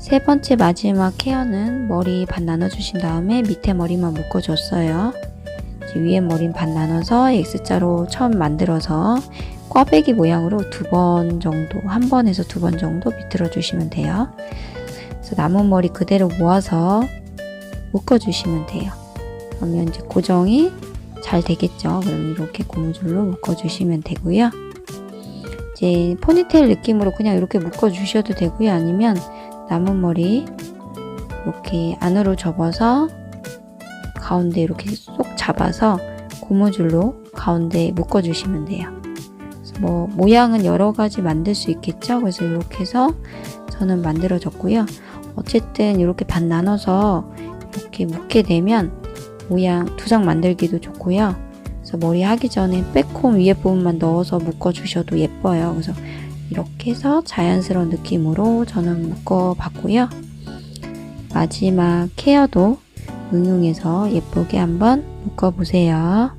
세 번째 마지막 케어는 머리 반 나눠주신 다음에 밑에 머리만 묶어줬어요. 위에 머리는 반 나눠서 X자로 처음 만들어서 꽈배기 모양으로 두 번 정도, 한 번에서 두 번 정도 비틀어 주시면 돼요. 그래서 남은 머리 그대로 모아서 묶어주시면 돼요. 그러면 이제 고정이 잘 되겠죠. 그럼 이렇게 고무줄로 묶어주시면 되고요. 이제 포니테일 느낌으로 그냥 이렇게 묶어주셔도 되고요. 아니면 남은 머리 이렇게 안으로 접어서 가운데 이렇게 쏙 잡아서 고무줄로 가운데 묶어주시면 돼요. 뭐 모양은 여러 가지 만들 수 있겠죠. 그래서 이렇게 해서 저는 만들어졌고요. 어쨌든 이렇게 반 나눠서 이렇게 묶게 되면 모양 두 장 만들기도 좋고요. 그래서 머리 하기 전에 백홈 위에 부분만 넣어서 묶어주셔도 예뻐요. 그래서 이렇게 해서 자연스러운 느낌으로 저는 묶어봤고요. 마지막 케어도 응용해서 예쁘게 한번 묶어보세요.